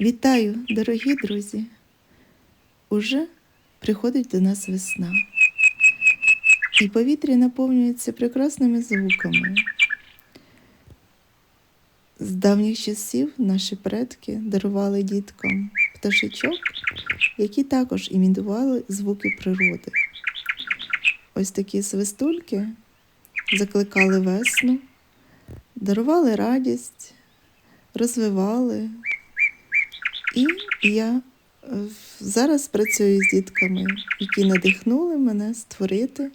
Вітаю, дорогі друзі! Уже приходить до нас весна, і повітря наповнюється прекрасними звуками. З давніх часів наші предки дарували діткам пташечок, які також імітували звуки природи. Ось такі свистульки закликали весну, дарували радість, розвивали. І я е, зараз працюю з дітками, які надихнули мене створити е,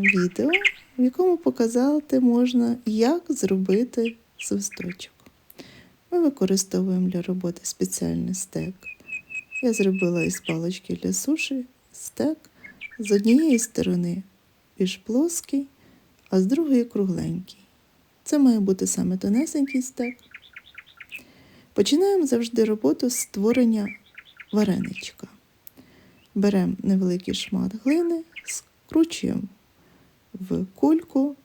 відео, в якому показати можна, як зробити свисточок. Ми використовуємо для роботи спеціальний стек. Я зробила із палички для суші стек з однієї сторони більш плоский, а з другої кругленький. Це має бути саме тонесенький стек. Починаємо завжди роботу з створення вареничка. Беремо невеликий шмат глини, скручуємо в кульку,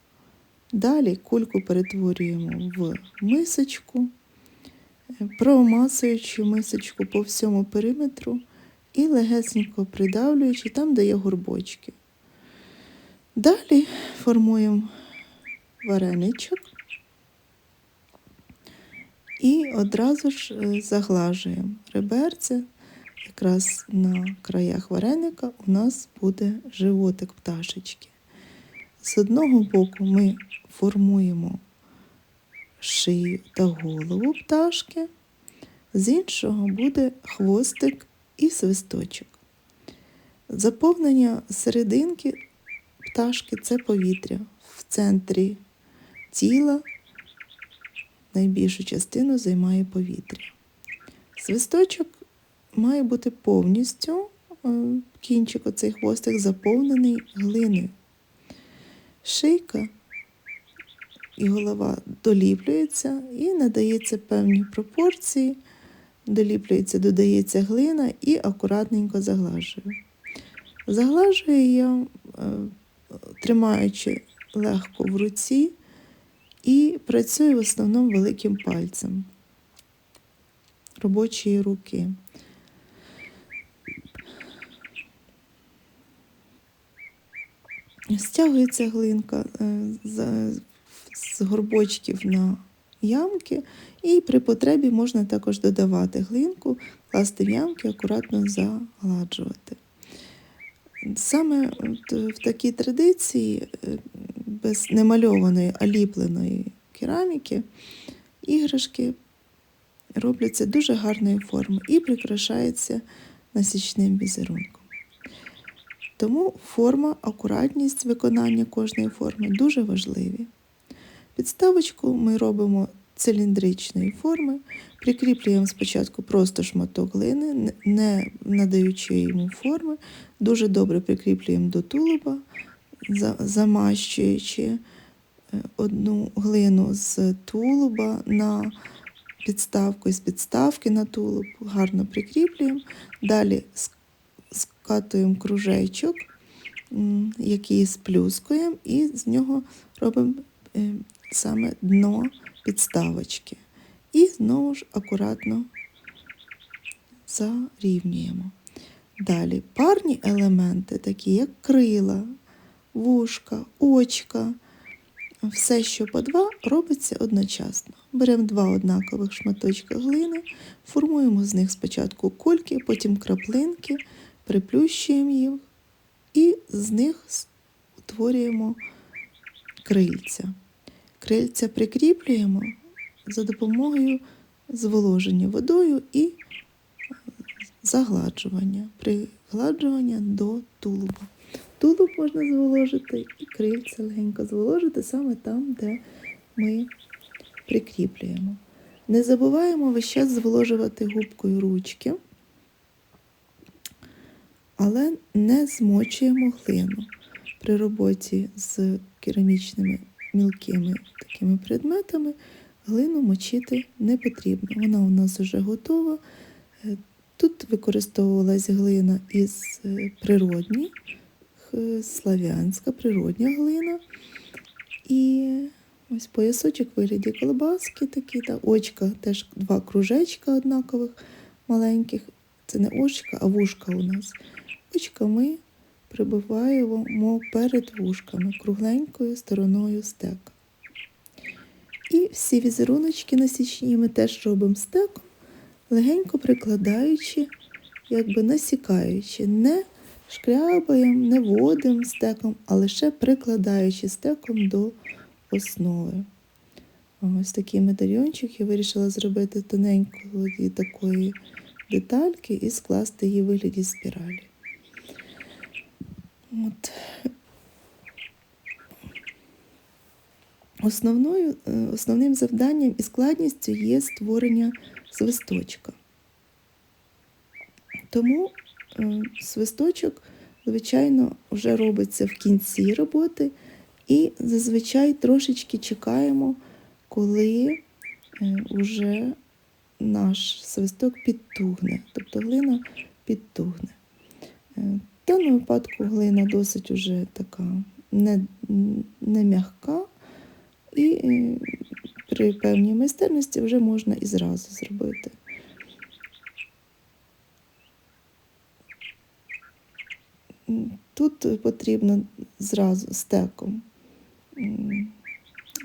далі кульку перетворюємо в мисочку, промасуючи мисочку по всьому периметру і легесенько придавлюючи там, де є горбочки. Далі формуємо вареничок і одразу ж е, заглажуємо реберця. Якраз на краях вареника у нас буде животик пташечки. З одного боку ми формуємо шию та голову пташки, з іншого буде хвостик і свисточок. Заповнення серединки пташки це повітря в центрі тіла найбільшу частину займає повітря. Свисточок має бути повністю, е, кінчик оцей хвостик заповнений глиною. Шийка і голова доліплюються і надається певні пропорції, доліплюється, додається глина і акуратненько заглажую. Заглажую я, е, тримаючи легко в руці, і працюю в основному великим пальцем робочої руки. Стягується глинка е, з, горбочків на ямки, і при потребі можна також додавати глинку, класти в ямки, акуратно загладжувати. Саме в такій традиції е, без немальованої, а ліпленої кераміки іграшки робляться дуже гарної форми і прикрашаються насічним візерунком. Тому форма, акуратність виконання кожної форми дуже важливі. Підставочку ми робимо циліндричної форми, прикріплюємо спочатку просто шматок глини, не надаючи йому форми, дуже добре прикріплюємо до тулуба, замащуючи е, одну глину з тулуба на підставку і з підставки на тулуб, гарно прикріплюємо. Далі скатуємо кружечок, який сплюскуємо, і з нього робимо е, саме дно підставочки. І знову ж акуратно зарівнюємо. Далі парні елементи, такі як крила, вушка, очка, все, що по два, робиться одночасно. Беремо два однакових шматочка глини, формуємо з них спочатку кульки, потім краплинки, приплющуємо їх і з них утворюємо крильця. Крильця прикріплюємо за допомогою зволоження водою і загладжування, пригладжування до тулуба. Тулуб можна зволожити і крильця легенько зволожити саме там, де ми прикріплюємо. Не забуваємо весь час зволожувати губкою ручки, але не змочуємо глину. При роботі з керамічними мілкими такими предметами глину мочити не потрібно. Вона у нас вже готова. Е, тут використовувалась глина із е, природніх, славянська природня глина. І Ось поясочок в вигляді колбаски такі, та очка, теж два кружечка однакових маленьких. Це не очка, а вушка у нас. Очка ми прибиваємо перед вушками кругленькою стороною стека. І всі візеруночки насічні ми теж робимо стеком, легенько прикладаючи, якби насікаючи, не шкрябаємо, не водимо стеком, а лише прикладаючи стеком до основи. Ось такий медальйончик я вирішила зробити тоненької такої детальки і скласти її в вигляді спіралі. От. Основною, е, основним завданням і складністю є створення свисточка. Тому свисточок, звичайно, вже робиться в кінці роботи, і зазвичай трошечки чекаємо, коли вже наш свисток підтугне, тобто глина підтугне. Е, В даному випадку глина досить уже така не, не м'яка, і е, при певній майстерності вже можна і зразу зробити. Тут потрібно зразу стеком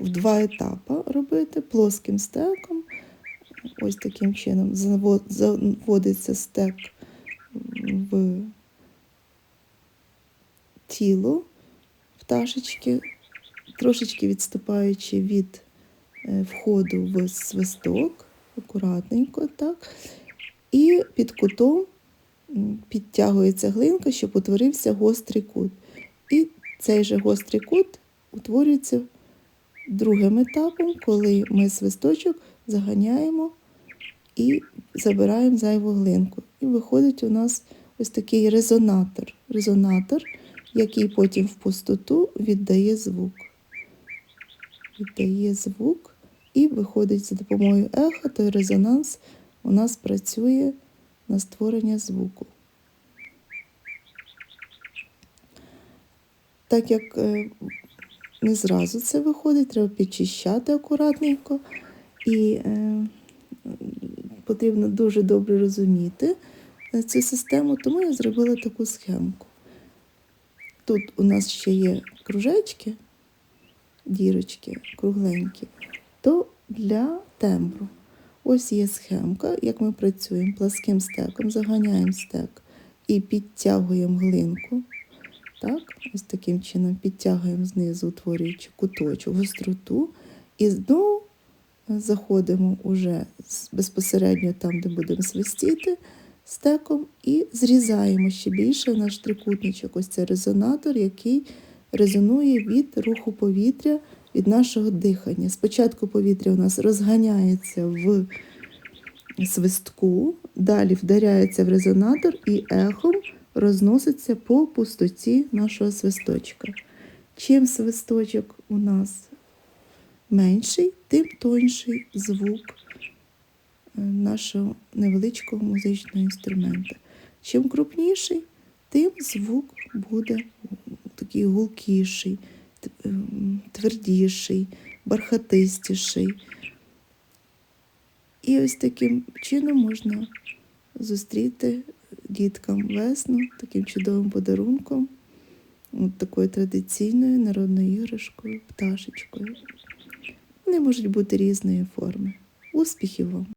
в два етапи робити плоским стеком. Ось таким чином заводиться стек в тіло пташечки, трошечки відступаючи від е, входу в свисток, акуратненько, так. І під кутом підтягується глинка, щоб утворився гострий кут. І цей же гострий кут утворюється другим етапом, коли ми свисточок заганяємо і забираємо зайву глинку. І виходить у нас ось такий резонатор. Резонатор, який потім в пустоту віддає звук. Віддає звук і виходить за допомогою еха, той резонанс у нас працює на створення звуку. Так як е, не зразу це виходить, треба підчищати акуратненько і е, потрібно дуже добре розуміти е, цю систему, тому я зробила таку схемку. Тут у нас ще є кружечки, дірочки кругленькі, то для тембру. Ось є схемка, як ми працюємо пласким стеком, заганяємо стек і підтягуємо глинку. Так, ось таким чином підтягуємо знизу, утворюючи куточок, гостроту, і знову заходимо уже безпосередньо там, де будемо свистіти стеком, і зрізаємо ще більше наш трикутничок. Ось це резонатор, який резонує від руху повітря, від нашого дихання. Спочатку повітря у нас розганяється в свистку, далі вдаряється в резонатор і ехом розноситься по пустоті нашого свисточка. Чим свисточок у нас менший, тим тонший звук е, нашого невеличкого музичного інструмента. Чим крупніший, тим звук буде такий гулкіший, твердіший, бархатистіший. І ось таким чином можна зустріти діткам весну таким чудовим подарунком, от такою традиційною народною іграшкою, пташечкою. Вони можуть бути різної форми. Успіхів вам!